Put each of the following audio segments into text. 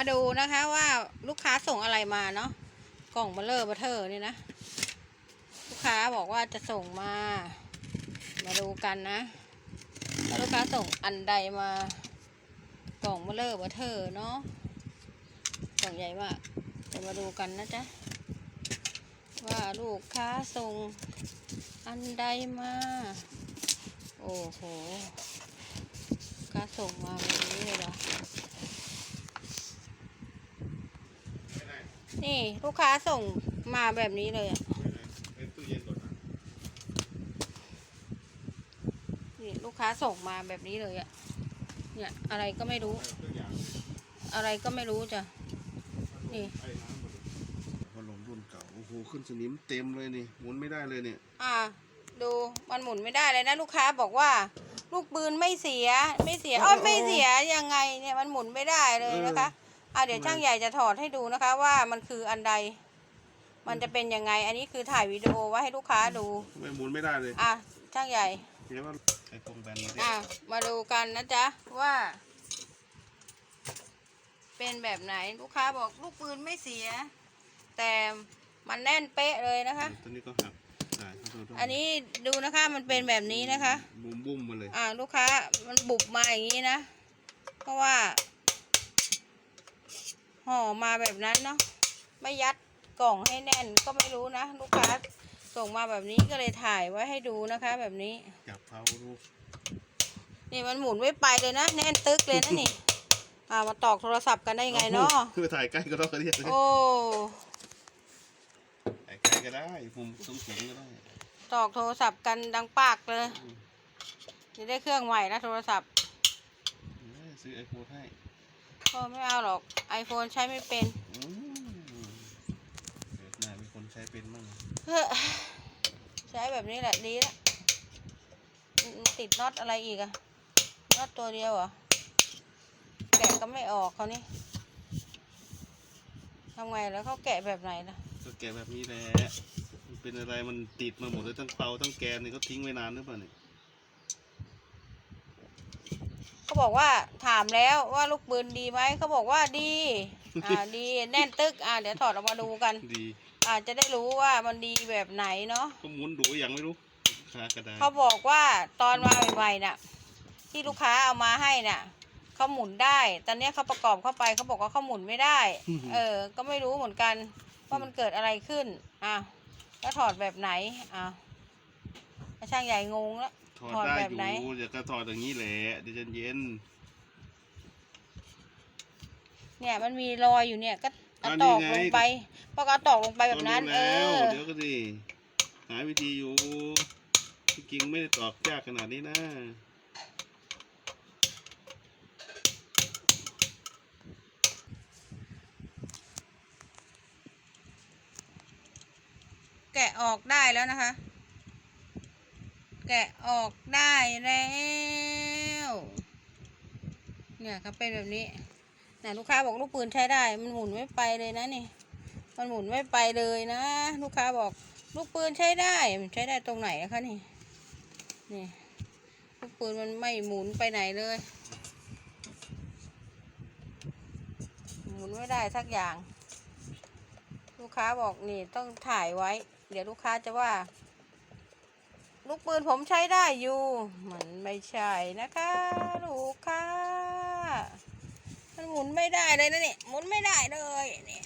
มาดูนะคะว่าลูกค้าส่งอะไรมาเนาะกล่องเบลเลอร์เบเทอร์นี่นะ ลูกค้าบอกว่าจะส่งมา มาดูกันนะลูกค้าส่งอันใดมากล่องเบลเลอร์เบเทอร์เนาะกล่องใหญ่มากเดี๋ยวมาดูกันนะจ๊ะว่าลูกค้าส่งอันใดมา โอ้โหลูกค้าส่งมาแบบนี้เลยเหรอ ลูกค้าส่งมาแบบนี้เลยอะเป็นตู้เย็นก่อนนะนี่ลูกค้าส่งมาแบบนี้เลยอะเนี่ยอะไรก็ไม่รู้ตัวอย่างอะไรก็ไม่รู้จ้ะ นี่ไอ้น้ำหมดพัดลมรุ่นเก่าโอ้โหขึ้นสนิมเต็มเลยนี่หมุนไม่ได้เลยเนี่ยอ่า ดูมันหมุนไม่ได้เลยนะลูกค้าบอกว่า ลูกปืนไม่เสีย ไม่เสียอ๋อไม่เสียยังไงเนี่ยมันหมุนไม่ได้เลยนะคะอ่าเดี๋ยวช่างใหญ่จะถอดให้ดูนะคะว่ามันคืออันใด มันจะเป็นยังไง อันนี้คือถ่ายวิดีโอไว้ให้ลูกค้าดูทำไมหมุนไม่ได้เลยอะช่างใหญ่เห็นว่าไอ้ตรงแบนนี้อะมาดูกันนะจ๊ะว่า เป็นแบบไหนลูกค้าบอกลูกปืนไม่เสีย แต่มันแน่นเป๊ะเลยนะคะ ตัวนี้ก็หักได้ครับดูด้วยอันนี้ดูนะคะมันเป็นแบบนี้นะคะ บุ้มบุ้มๆมาเลย อ่าลูกค้ามันบุบมาอย่างนี้นะ เพราะว่า ห่อมาแบบนั้นเนาะไม่ยัดกล่องให้แน่นก็ไม่รู้นะลูกค้าส่งมาแบบนี้ก็เลยถ่ายไว้ให้ดูนะคะ แบบนี้จับเท้าดูนี่มันหมุนไม่ไปเลยนะแน่นตึกเลยนะนี่ อ่ามาตอกโทรศัพท์กันได้ไงเนาะคือถ่ายใกล้ก็ต้องกระเรียกเลยโอ้ถ่ายใกล้ก็ได้มุมสูงสูงๆก็ได้ตอกโทรศัพท์กันดังปากเลยจะได้เครื่องใหม่นะโทรศัพท์เออซื้อไอโฟนให้ ก็ไม่เอาหรอก iPhone ใช้ไม่เป็น อืมเกิดหน้ามีคนใช้เป็นมั่งเฮ้อใช้แบบนี้แหละดีละอืมติดน็อตอะไรอีกอะน็อตตัวเดียวเหรอ แกะก็ไม่ออกเขานี่ทำไงแล้วเขาแกะแบบไหนล่ะ ก็แกะแบบนี้แหละมันเป็นอะไรมันติดมาหมดเลยทั้งเปาทั้งแกนนี่เขาทิ้งไว้นานหรือเปล่าเนี่ย เขา บอกว่าถามแล้วว่าลูกปืนดีไหมเขาบอกว่าดี อ่าดีแน่นตึกอ่าเดี๋ยวถอดออกมาดูกัน ดีอาจจะได้รู้ว่ามันดีแบบไหนเนาะก็หมุนดูอย่างไม่รู้ขากระดาษเขาบอกว่าตอนมาใหม่ๆน่ะ ที่ลูกค้าเอามาให้น่ะเขาหมุนได้ ตอนเนี้ยเขาประกอบเข้าไปเขาบอกว่าเขาหมุนไม่ได้ เออ ก็ไม่รู้เหมือนกันว่ามันเกิดอะไรขึ้นอะแล้วถอดแบบไหนอะช่างใหญ่งงแล้ว ถอดถอดได้แบอบไหนยู่เดี๋ยวก็ถอดอย่างนี้แหละเดี๋ยวเย็นเนี่ยมันมีรอยอยู่เนี่ยก็เอาอ่าตอกนี่ไงลงไปพอเอาตอกลงไปๆแบบนั้นก็เอรู้อ แล้วเดี๋ยวก็ดิหาวิธีอยู่ที่จริงไม่ได้ตอกยากขนาดนี้นะแกะออกได้แล้วนะคะ แกะออกได้แล้ว เนี่ยครับเป็นแบบนี้นะลูกค้าบอกลูกปืนใช้ได้ มันหมุนไม่ไปเลยนะนี่ มันหมุนไม่ไปเลยนะ ลูกค้าบอกลูกปืนใช้ได้มันใช้ได้ตรงไหนคะนี่ นี่ลูกปืนมันไม่หมุนไปไหนเลย หมุนไม่ได้สักอย่าง ลูกค้าบอกนี่ต้องถ่ายไว้ เดี๋ยวลูกค้าจะว่า ลูกปืนผมใช้ได้อยู่ มันไม่ใช่นะคะลูกค้ามันหมุนไม่ได้เลยนะเนี่ยหมุนไม่ได้เลยเนี่ย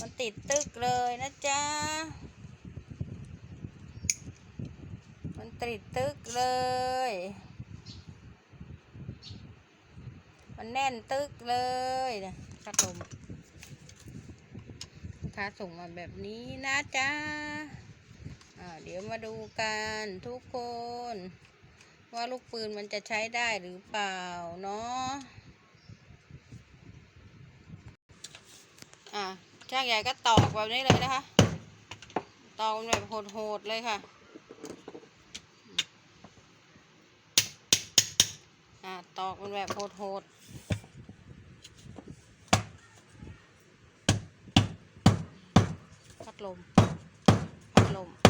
มันติดตึกเลยนะจ๊ะ มันติดตึกเลย มันแน่นตึกเลยนะพัดลมลูกค้าส่งมาแบบนี้นะจ๊ะ เดี๋ยวมาดูกันทุกคน ว่าลูกปืนมันจะใช้ได้หรือเปล่าเนาะอ่าช่างใหญ่ก็ตอกแบบนี้เลยนะคะ ตอกแบบโหดๆเลยค่ะอ่าตอกเป็นแบบโหดๆพัดลม พัดลม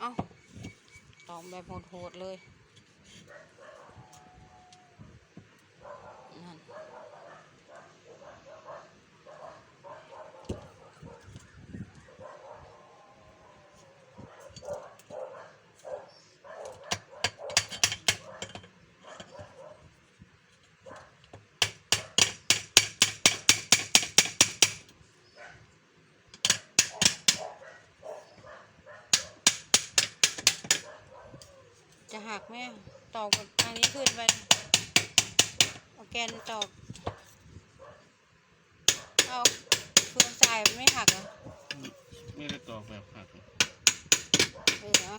เอาตอมแบบโหดๆเลยนั่น อะตอกทางนี้ขึ้นไปเอาแกนตอกเอาเฟืองทรายมันไม่หักเหรอไม่ได้ตอกแบบหักเออ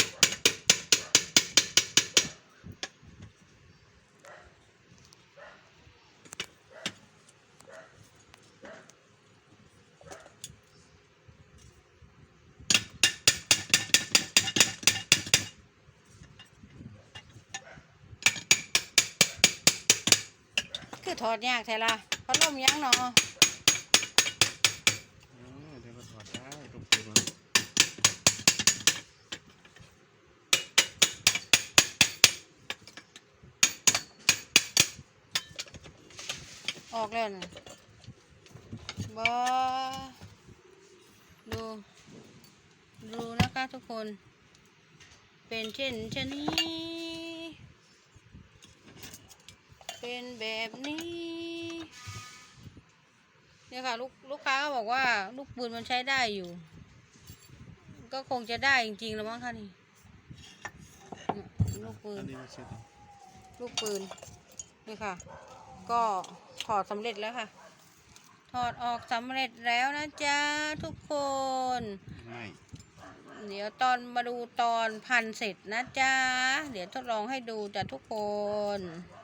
ถอดยากแท้ละพัดลมยังเนาะออเดี๋ยวก็ถอดได้ต้องเปิดมันออกแล้วนะบอดู ดูนะคะทุกคน เป็นเช่นเชะนี้ เป็นแบบนี้ เนี่ยค่ะลูกลูกค้าก็บอกว่า ลูกปืนมันใช้ได้อยู่ ก็คงจะได้จริงๆแล้วมั้งคะนี่เนี่ยลูกปืนอันนี้ไม่ใช่หรอลูกปืนนี่ค่ะ ก็ถอดสำเร็จแล้วค่ะ ถอดออกสำเร็จแล้วนะจ๊ะทุกคนไม่เดี๋ยวตอนมาดูตอนพันเสร็จนะจ๊ะ เดี๋ยวทดลองให้ดูจ้ะทุกคนอ